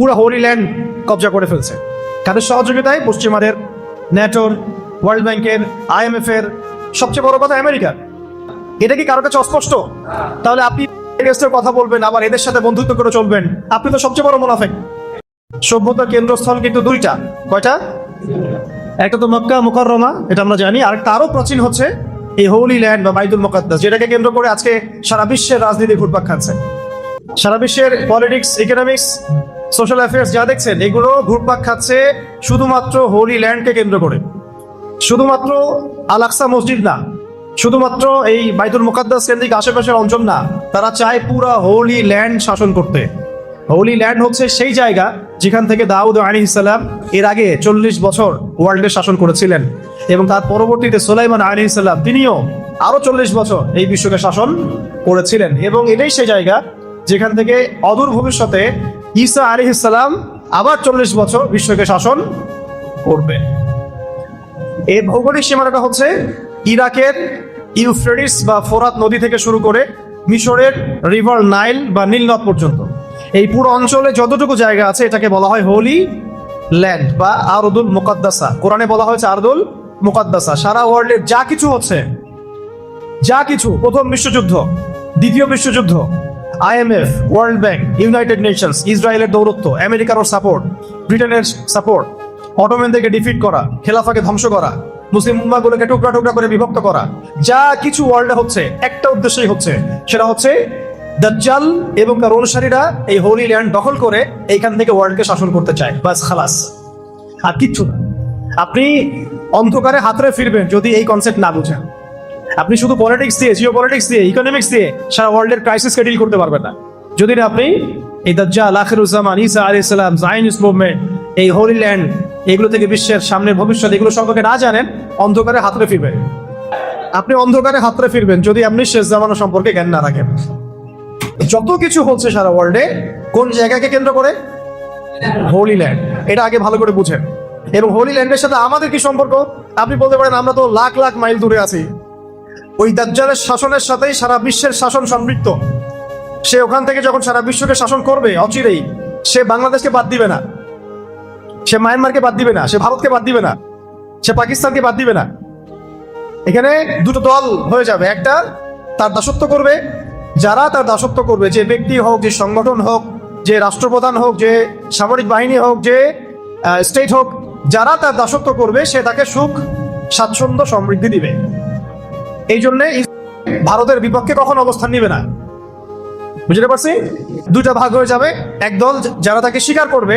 পুরো হোলি ল্যান্ড কবজা করে ফেলছে। তাদের সহযোগিতায় পশ্চিমাদের ন্যাটোর ওয়ার্ল্ড ব্যাংকের আইএমএফ এর, সবচেয়ে বড় কথা আমেরিকার এটা কি কারও কাছে অস্পষ্ট? তাহলে আপনি কথা বলবেন, আবার এদের সাথে বন্ধুত্ব করে চলবেন। আপনি তো সবচেয়ে বড় মুনাফেক। সভ্যতার কেন্দ্রস্থল কিন্তু দুইটা। কয়টা? একটা তো মক্কা, মুকাররমা, এটা আমরা জানি। আর তারও প্রাচীন হচ্ছে এই হোলি ল্যান্ড বা বাইতুল মুকাদ্দাস, যেটাকে কেন্দ্র করে আজকে সারা বিশ্বের রাজনীতি ঘুরপাক খাচ্ছে। সারা বিশ্বের পলিটিক্স ইকোনমিক্স সোশ্যাল অ্যাফেয়ার্স যা দেখছেন, এগুলো ঘুরপাক খাচ্ছে শুধুমাত্র হোলি ল্যান্ডকে কেন্দ্র করে। শুধুমাত্র আল আকসা মসজিদ না, শুধুমাত্র এই বাইতুল মুকাদ্দাস কেন্দ্রিক আশেপাশের অঞ্চল না, তারা চায় পুরা হোলি ল্যান্ড শাসন করতে। হোলি ল্যান্ড হচ্ছে সেই জায়গা যেখান থেকে দাউদ আলী ইসলাম এর আগে চল্লিশ বছর ওয়ার্ল্ডে শাসন করেছিলেন এবং তার পরবর্তীতে সোলাইমান আলী ইসলাম তিনিও আরও চল্লিশ বছর এই বিশ্বকে শাসন করেছিলেন এবং এটাই সেই জায়গা যেখান থেকে অদূর ভবিষ্যতে ঈসা আলী ইসলাম আবার চল্লিশ বছর বিশ্বকে শাসন করবে। এর ভৌগোলিক সীমানাটা হচ্ছে ইরাকের ইউফ্রেডিস বা ফোরাত নদী থেকে শুরু করে মিশরের রিভার নাইল বা নীলনদ পর্যন্ত। এই পুরো অঞ্চলে যতটুকু জায়গা আছে এটাকে বলা হয় হোলি ল্যান্ড বা আরদুল মুকাদ্দাসা। কোরআনে বলা হয়েছে আরদুল মুকাদ্দাসা। সারা ওয়ার্ল্ডের যা কিছু হচ্ছে, যা কিছু, প্রথম বিশ্বযুদ্ধ, দ্বিতীয় বিশ্বযুদ্ধ IMF World Bank United Nations ইসরায়েলের দৌরত্ব আমেরিকার সাপোর্ট ব্রিটেনের সাপোর্ট অটোম্যানদেরকে ডিফিট করা, খেলাফাকে ধ্বংস করা, মুসলিম উম্মাগুলোকে টুকরা টুকরা করে বিভক্ত করা, যা কিছু ওয়ার্ল্ডে হচ্ছে, একটা উদ্দেশ্যই হচ্ছে, সেটা হচ্ছে দাজ্জাল এবং তার অনুসারীরা এই হোলি ল্যান্ড দখল করে এইখান থেকে ওয়ার্ল্ডকে শাসন করতে চায়, বাস খালাস। আর কিচ্ছু না। আপনি অন্ধকারে হাতরে ফিরবেন যদি এই কনসেপ্ট না বুঝেন। আপনি শুধু পলিটিক্স দিয়ে জিও পলিটিক্স দিয়ে ইকোনমিক্স দিয়ে সারা ওয়ার্ল্ডের ক্রাইসিসকে ডিল করতে পারবেন না। যদি না আপনি এই দাজ্জাল, আখিরুজ্জামান ইসা আলী ইসলাম জাইনিস মুভমেন্ট এই হোলি ল্যান্ড এগুলো থেকে বিশ্বের সামনের ভবিষ্যৎ, এগুলো সম্পর্কে না জানেন, অন্ধকারে হাতরে ফিরবেন। আপনি অন্ধকারে হাতরে ফিরবেন যদি আপনি শেষ জামানো সম্পর্কে জ্ঞান না রাখেন। যত কিছু হচ্ছে সারা ওয়ার্ল্ডে কোন জায়গাকে কেন্দ্র করে? হোলি ল্যান্ড এটা আগে ভালো করে বুঝেন। এবং হোলি ল্যান্ডের সাথে আমাদের কি সম্পর্ক? আপনি বলতে পারেন, আমরা তো লাখ লাখ মাইল দূরে আছি। ওই দাজ্জালের শাসনের সাথেই সারা বিশ্বের শাসন সম্পৃক্ত সে ওখান থেকে যখন সারা বিশ্বকে শাসন করবে, অচিরেই সে বাংলাদেশকে বাদ দিবে না। সে মায়ানমারকে বাদ দিবে না, সে ভারতকে বাদ দিবে না, সে পাকিস্তানকে বাদ দিবে না। এখানে দুটো দল হয়ে যাবে। একটা তার দাসত্ব করবে, যারা তার দাসত্ব করবে, যে ব্যক্তি হোক, যে সংগঠন হোক, যে রাষ্ট্রপ্রধান হোক, যে সামরিক বাহিনী হোক, যে স্টেট হোক, যারা তার দাসত্ব করবে, সে তাকে সুখ, স্বাচ্ছন্দ্য সমৃদ্ধি দিবে। এই জন্যে ভারতের বিপক্ষে কখন অবস্থান নিবে না? বুঝতে পারছি? দুইটা ভাগ হয়ে যাবে। একদল যারা তাকে স্বীকার করবে,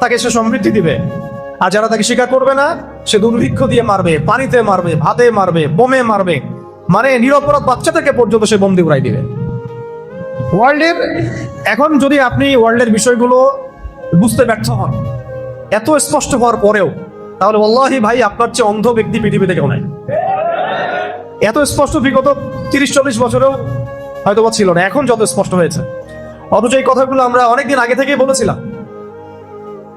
তাকে সে সমৃদ্ধি দিবে। আর যারা তাকে স্বীকার করবে না, সে দুর্ভিক্ষ দিয়ে মারবে, পানিতে মারবে, ভাতে মারবে, বোমে মারবে। মানে নিরপরাধ বাচ্চাদেরকে পর্যন্ত সে বন্দি উড়াই দিবে। ওয়ার্ল্ডের, এখন যদি আপনি ওয়ার্ল্ডের বিষয়গুলো বুঝতে ব্যর্থ হন, এত স্পষ্ট হওয়ার পরেও, তাহলে অল্লাহি ভাই আপনার চেয়ে অন্ধ ব্যক্তি পৃথিবীতে কেউ নাই। এত স্পষ্ট বিগত তিরিশ, চল্লিশ বছরেও হয়তো বা ছিল না। এখন যত স্পষ্ট হয়েছে। অথচ এই কথাগুলো আমরা অনেকদিন আগে থেকেই বলেছিলাম।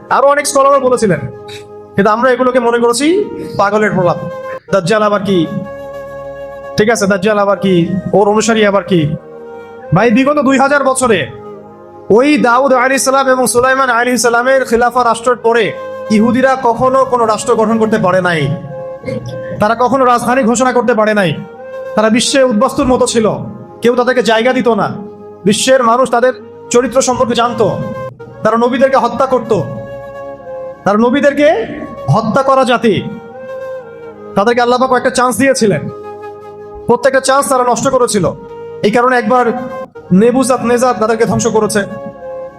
আরও অনেক স্কলার বলেছিলেন। কিন্তু আমরা এগুলোকে মনে করেছি পাগলের প্রভাব। দাজ্জাল আবার কি? ঠিক আছে, দাজ্জাল আবার কি? ওর অনুসারী আবার কি? ভাই, বিগত দুই হাজার বছরে ওই দাউদ আলী ইসলাম এবং সুলাইমান আলী ইসলামের খিলাফা রাষ্ট্রের পরে ইহুদিরা কখনো কোনো রাষ্ট্র গঠন করতে পারে নাই। তারা কখনো রাজধানী ঘোষণা করতে পারে নাই। তারা বিশ্বে উদ্বস্তুর মতো ছিল। কেউ তাদেরকে জায়গা দিত না। বিশ্বের মানুষ তাদের চরিত্র সম্পর্কে জানতো। তারা নবীদেরকে হত্যা করত। তারা নবীদেরকে হত্যা করা জাতি। তাদেরকে আল্লাহ পাক একটা চান্স দিয়েছিলেন। প্রত্যেকটা চান্স তারা নষ্ট করেছিল। এই কারণে একবার নেবুজাত নেজাত তাদেরকে ধ্বংস করেছে।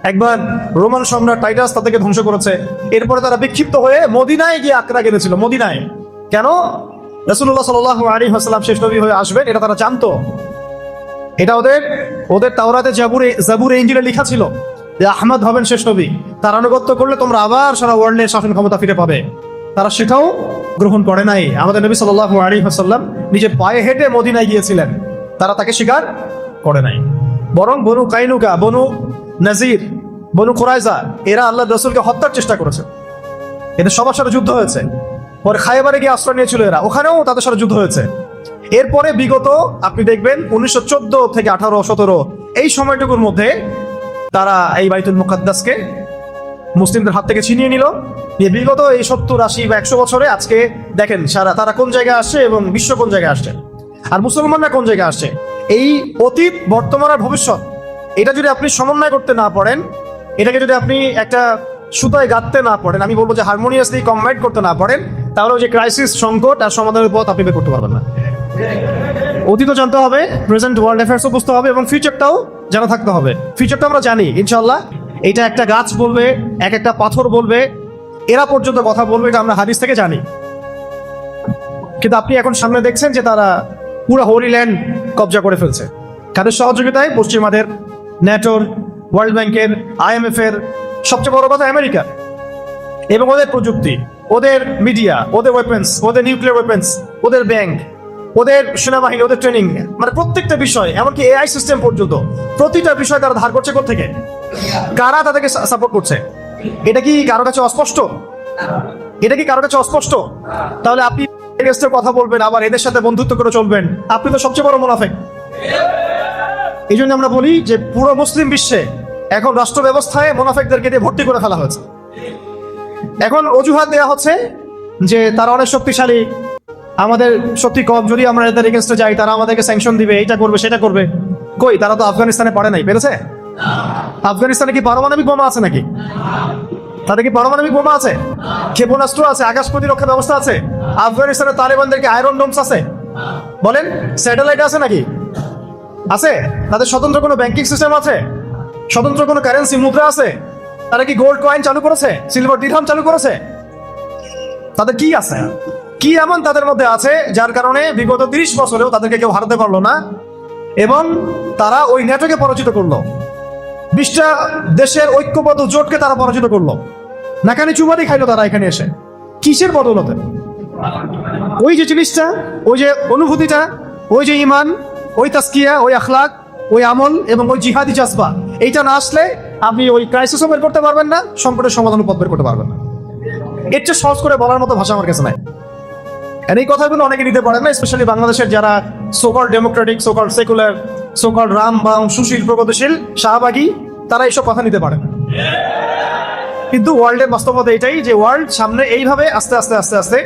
একবার রোমান সম্রাট টাইটাস তাদেরকে ধ্বংস করেছে। এরপরে তারা বিক্ষিপ্ত হয়ে মদিনায় গিয়ে আক্রা গেছিল মদিনায়। কেন? রসুল্লাহ সাল আলী হাসলাম শেষ নবী হয়ে আসবেন, এটা তারা জানতো। এটা ওদের ওদের তাওরাতে জাবুরে জাবুরে ইঞ্জিনে লেখা ছিল যে আহমদ হবেন শেষ নবী। তার আনুগত্য করলে তোমরা আবার সারা ওয়ার্ল্ডের শাসন ক্ষমতা ফিরে পাবে। তারা সেটাও গ্রহণ করে নাই। আমাদের নবী সাল আলী হাসাল্লাম নিজের পায়ে হেঁটে মদিনায় গিয়েছিলেন। তারা তাকে স্বীকার করে নাই। বরং বনু কাইনুকা, বনু নাজির, বনু খোরাইজা এরা আল্লাহ রসুলকে হত্যার চেষ্টা করেছে। এদের সবার সাথে যুদ্ধ হয়েছে। পরে খাইবারে গিয়ে আশ্রয় নিয়েছিল এরা। ওখানেও তাদের সাথে যুদ্ধ হয়েছে। এরপরে বিগত, আপনি দেখবেন, উনিশশো চোদ্দ থেকে আঠারো, সতেরো, এই সময়টুকুর মধ্যে তারা এই বাইতুল মুকাদ্দাসকে মুসলিমদের হাত থেকে ছিনিয়ে নিল। বিগত এই সত্তর, আশি বা একশো বছরে আজকে দেখেন সারা, তারা কোন জায়গায় আসছে এবং বিশ্ব কোন জায়গায় আসছে? আর মুসলমানরা কোন জায়গায় আসছে? এই অতীত, বর্তমান আর ভবিষ্যৎ, এটা যদি আপনি সমন্বয় করতে না পারেন, এটাকে যদি আপনি একটা সুতায় গাঁথতে না পারেন, আমি বলব যে হারমোনিয়াসলি কম্বাইন করতে না পারেন তাহলে ওই যে ক্রাইসিস সংকট আর সমাধানের পথ আপনি বের করতে পারবেন না। অতীতও জানতে হবে প্রেজেন্ট ওয়ার্ল্ড অ্যাফেয়ার্সও বুঝতে হবে এবং ফিউচারটাও জানা থাকতে হবে। ফিউচারটা আমরা জানি ইনশাল্লাহ এটা একটা গাছ বলবে, এক একটা পাথর বলবে, এরা পর্যন্ত কথা বলবে, এটা আমরা হাদিস থেকে জানি। কিন্তু আপনি এখন সামনে দেখছেন যে তারা পুরো হোলি ল্যান্ড কবজা করে ফেলছে। কাদের সহযোগিতায়? পশ্চিমাদের ন্যাটোর ওয়ার্ল্ড ব্যাংকের আইএমএফ এর সবচেয়ে বড় কথা আমেরিকা এবং ওদের প্রযুক্তি। ওদের মিডিয়া ওদের ওয়েপেন্স ওদের নিউক্লিয়ার ওয়েপেন্স ওদের ব্যাংক ওদের সেনাবাহিনী, ওদের ট্রেনিং মানে প্রত্যেকটা বিষয়, এমনকি এআই সিস্টেম পর্যন্ত, প্রতিটা বিষয় তারা ধার করছে থেকে কারা তাদেরকে সাপোর্ট করছে? এটা কি কারও কাছে অস্পষ্ট? এটা কি কারও কাছে অস্পষ্ট? তাহলে আপনি কথা বলবেন, আবার এদের সাথে বন্ধুত্ব করে চলবেন। আপনি তো সবচেয়ে বড় মুনাফেক। এই জন্য আমরা বলি যে পুরো মুসলিম বিশ্বে এখন রাষ্ট্র ব্যবস্থায় মোনাফেকদেরকে দিয়ে ভর্তি করে ফেলা হয়েছে। এখন অজুহাত দেওয়া হচ্ছে যে তারা অনেক শক্তিশালী। আমাদের শক্তি কম, যদি আমরা এদের এগেনস্টে যাই, তারা আমাদেরকে স্যাংশন দিবে, এইটা করবে, সেটা করবে। কই, তারা তো আফগানিস্তানে পারে নাই, পেরেছে? আফগানিস্তানে কি পারমাণবিক বোমা আছে নাকি? তাদের কি পারমাণবিক বোমা আছে? ক্ষেপণাস্ত্র আছে, আকাশ প্রতিরক্ষা ব্যবস্থা আছে। আফগানিস্তানের তালেবানদেরকে আয়রন ডোমস আছে। বলেন স্যাটেলাইট আছে নাকি? আছে? তাদের স্বতন্ত্র কোনো ব্যাংকিং সিস্টেম আছে? স্বতন্ত্র কোনো কারেন্সি মুদ্রা আছে? তারা কি গোল্ড কয়েন চালু করেছে? সিলভার ডিরহাম চালু করেছে? তাদের কি আছে? কি এমন তাদের মধ্যে আছে যার কারণে বিগত তিরিশ বছরেও তাদেরকে কেউ হারাতে পারল না এবং তারা ওই নেটওয়ার্কে পরাজিত করল। বিশটা দেশের ঐক্যবদ্ধ জোটকে তারা পরাজিত করল। নাকানি চুমারি খাইলো তারা এখানে এসে। কিসের বদলতে? ওই যে জিনিসটা, ওই যে অনুভূতিটা, ওই যে ইমান, ওই তাস্কিয়া ওই আখলাক, ওই আমল এবং ওই জিহাদি জাজবা, এইটা না আসলে আপনি ওই ক্রাইসিসও বের করতে পারবেন না সংকটের সমাধান পথ বের করতে পারবেন না। এর চেয়ে সহজ করে বলার মতো ভাষা আমার কাছে নাই। আর এই কথাগুলো অনেকে নিতে পারেন না স্পেশালি বাংলাদেশের যারা so called democratic so called secular so called Ram, বাম, সুশীল, প্রগতিশীল, শাহবাগী, তারা এইসব কথা নিতে পারে না। কিন্তু ওয়ার্ল্ডের বাস্তবতা এটাই যে ওয়ার্ল্ড সামনে এইভাবে আস্তে আস্তে আস্তে আস্তে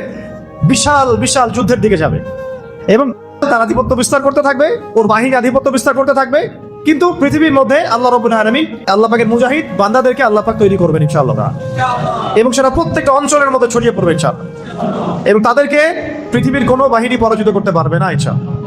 বিশাল বিশাল যুদ্ধের দিকে যাবে। এবং তার আধিপত্য বিস্তার করতে থাকবে, ওর বাহিনী আধিপত্য বিস্তার করতে থাকবে কিন্তু পৃথিবীর মধ্যে আল্লাহ রব আলামিন আল্লাহ পাকের মুজাহিদ বান্দাদেরকে আল্লাহ পাক তৈরি করবেন ইনশাআল্লাহ। এবং সেটা প্রত্যেকটা অঞ্চলের মধ্যে ছড়িয়ে পড়বে ইনশাআল্লাহ। এবং তাদেরকে পৃথিবীর কোনো বাহিনী পরাজিত করতে পারবে না ইনশাআল্লাহ।